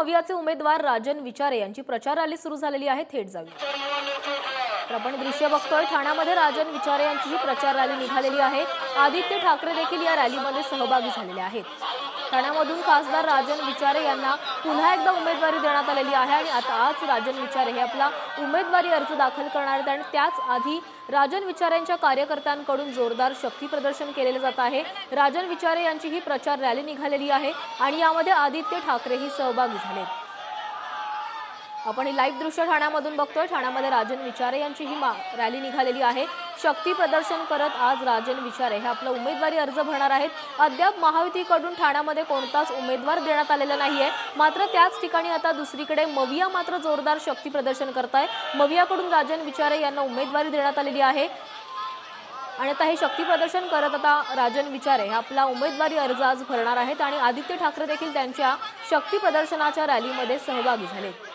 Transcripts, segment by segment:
मवियाचे उमेदवार राजन विचारे यांची प्रचार रॅली सुरू झालेली आहे थेट जाऊया. आपण दृश्य बघतोय ठाण्यामध्ये राजन विचारे यांची ही प्रचार रॅली निघालेली आहे. आदित्य ठाकरे देखील या रॅलीमध्ये सहभागी झालेले आहेत. ठाण्यामधून खासदार राजन विचारे यांना पुन्हा एकदा उमेदवारी देण्यात आलेली आहे आणि आता आज राजन विचारे हे आपला उमेदवारी अर्ज दाखल करणार आहेत आणि त्याच आधी राजन विचारे यांच्या कार्यकर्त्यांकडून जोरदार शक्ती प्रदर्शन केलेले जात आहे. राजन विचारे यांची ही प्रचार रॅली निघालेली आहे आणि यामध्ये आदित्य ठाकरेही सहभागी झालेत. आपण ही लाईव्ह दृश्य ठाण्यामधून बघतोय. ठाण्यामध्ये राजन विचारे यांची ही मा- रॅली निघालेली आहे. शक्ती प्रदर्शन करत आज राजन विचारे हे आपला उमेदवारी अर्ज भरणार आहेत. अद्याप महायुतीकडून ठाण्यामध्ये कोणताच उमेदवार देण्यात आलेला नाहीये. मात्र त्याच ठिकाणी आता दुसरीकडे मविया मात्र जोरदार शक्ती प्रदर्शन करताय. मवियाकडून राजन विचारे यांना उमेदवारी देण्यात आलेली आहे. आणि आता हे शक्ती प्रदर्शन करत आता राजन विचारे हे आपला उमेदवारी अर्ज आज भरणार आहेत. आणि आदित्य ठाकरे देखील त्यांच्या शक्ती प्रदर्शनाच्या रॅलीमध्ये सहभागी झाले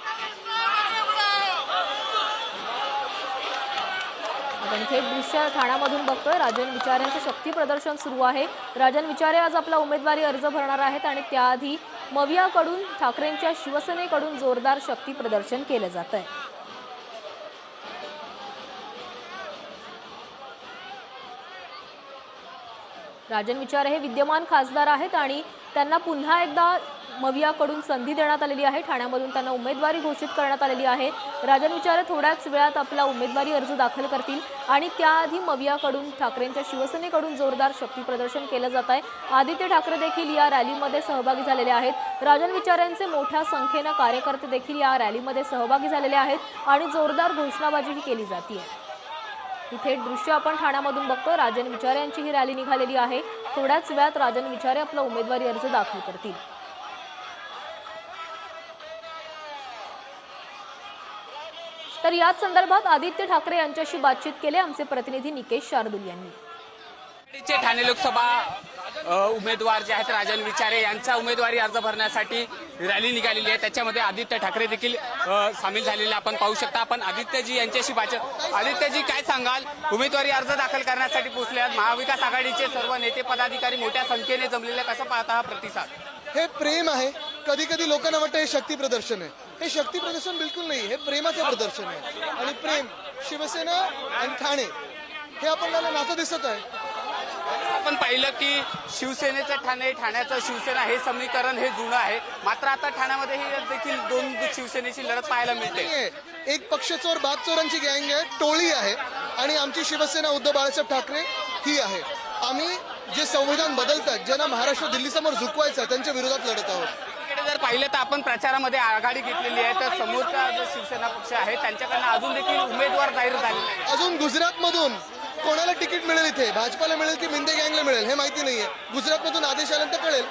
आपण थेट दृश्य ठाण्यामधून बघतोय. राजन विचार यांचं शक्ती प्रदर्शन सुरू आहे. राजन विचारे आज आपला उमेदवारी अर्ज भरणार आहेत आणि त्याआधी मवियाकडून ठाकरेंच्या शिवसेनेकडून जोरदार शक्ती प्रदर्शन केलं जात आहे राजन विचारे हे विद्यमान खासदार आहेत आणि त्यांना पुन्हा एकदा मवियाकडून संधी देण्यात आलेली आहे. ठाण्यामधून त्यांना उमेदवारी घोषित करण्यात आलेली आहे. राजन विचारे थोड्याच वेळात आपला उमेदवारी अर्ज दाखल करतील आणि त्याआधी मवियाकडून ठाकरेंच्या शिवसेनेकडून जोरदार शक्ती प्रदर्शन केलं जात आहे. आदित्य ठाकरे देखील या रॅलीमध्ये सहभागी झालेले आहेत. राजन विचारेंचे मोठ्या संख्येनं कार्यकर्ते देखील या रॅलीमध्ये सहभागी झालेले आहेत आणि जोरदार घोषणाबाजीही केली जाते ही थेट दृश्य आपण ठाण्यामधून बघतो. राजन विचारे यांची ही रॅली निघालेली आहे. थोड्याच वेळात राजन विचारे आपला उमेदवारी अर्ज दाखल करतील. तर याच संदर्भात आदित्य ठाकरे यांच्याशी बातचीत केली आमचे प्रतिनिधी निकेश शार्दूल यांनी. ठाणे लोकसभा उमेदवार जे आहेत राजन विचारे यांचा उमेदवारी अर्ज भरण्यासाठी रॅली निघालेली आहे. त्याच्यामध्ये आदित्य ठाकरे देखील सामील झालेले आपण पाहू शकता. आपण आदित्यजी यांच्याशी बातचीत आदित्यजी काय सांगाल? उमेदवारी अर्ज दाखल करण्यासाठी पोहोचले आहेत. महाविकास आघाडीचे सर्व नेते पदाधिकारी मोठ्या संख्येने जमलेले कसं पाहता हा प्रतिसाद? हे प्रेम आहे. कधी कधी लोकांना वाटतं हे शक्ती प्रदर्शन आहे. हे शक्ती प्रदर्शन बिलकुल नाही हे प्रेमाचं प्रदर्शन आहे. आणि प्रेम शिवसेना आणि ठाणे हे आपल्याला नातं दिसत आहे. आपण पाहिलं की शिवसेनेचं ठाणे ठाण्याचं शिवसेना हे समीकरण हे जुनं आहे. मात्र आता ठाण्यामध्ये ही देखील दोन शिवसेनेची लढत पाहायला मिळते. एक पक्षचोर बागचोरांची गँग आहे टोळी आहे. आणि आमची शिवसेना उद्धव बाळासाहेब ठाकरे ही आहे. आम्ही जे संविधान बदलतात ज्यांना महाराष्ट्र दिल्लीसमोर झुकवायचं त्यांच्या विरोधात लढत आहोत. जर पाहिलं तर आपण प्रचारामध्ये आघाडी घेतलेली आहे तर समोरचा जो शिवसेना पक्ष आहे त्यांच्याकडनं अजून देखील उमेदवार जाहीर झाले अजून गुजरातमधून कोणाला तिकीट मिळेल इथे? भाजपाला मिळेल की मिंदे गँगला मिळेल? हे माहिती नाहीये. गुजरातमधून आदेश आल्यानंतर कळेल.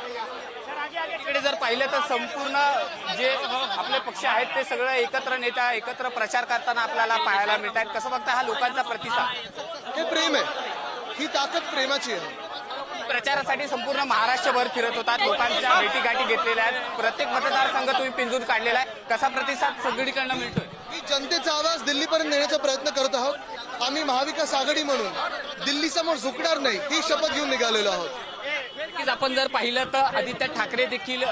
इकडे जर पाहिलं तर संपूर्ण जे आपले पक्ष आहेत ते सगळं एकत्र नेता एकत्र प्रचार करताना आपल्याला पाहायला मिळत आहेत कसं बघता हा लोकांचा प्रतिसाद? हे प्रेम आहे. ही ताकद प्रेमाची आहे. प्रचारासाठी संपूर्ण महाराष्ट्रभर फिरत होतात. लोकांच्या भेटीगाठी घेतलेल्या आहेत. प्रत्येक मतदारसंघ तुम्ही पिंजून काढलेला आहे. कसा प्रतिसाद सगळीकडनं मिळतोय? मी जनतेचा आवाज दिल्लीपर्यंत नेण्याचा प्रयत्न करत आहोत. आम्ही महाविकास आघाडी म्हणून दिल्ली समोर झुकणार नाही ही शपथ घेऊन निघालेलो आहोत. नक्कीच आपण जर पाहिलं तर आदित्य ठाकरे देखील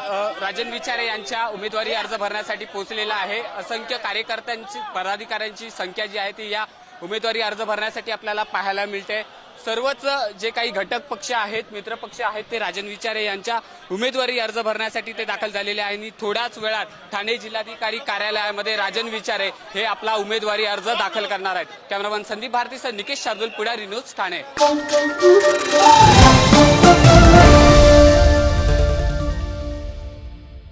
राजन विचारे यांच्या उमेदवारी अर्ज भरण्यासाठी पोहोचलेला आहे. असंख्य कार्यकर्त्यांची पदाधिकाऱ्यांची संख्या जी आहे ती या उमेदवारी अर्ज भरण्यासाठी आपल्याला पाहायला मिळते. सर्वच जे काही घटक पक्ष आहेत मित्रपक्ष आहेत ते राजन विचारे यांच्या उमेदवारी अर्ज भरण्यासाठी ते दाखल झालेले आहे. आणि थोड्याच वेळात ठाणे जिल्हाधिकारी कार्यालयामध्ये राजन विचारे हे आपला उमेदवारी अर्ज दाखल करणार आहेत. कॅमेरामॅन संदीप भारतीसह निकेश शार्दुल पुढारी न्यूज ठाणे.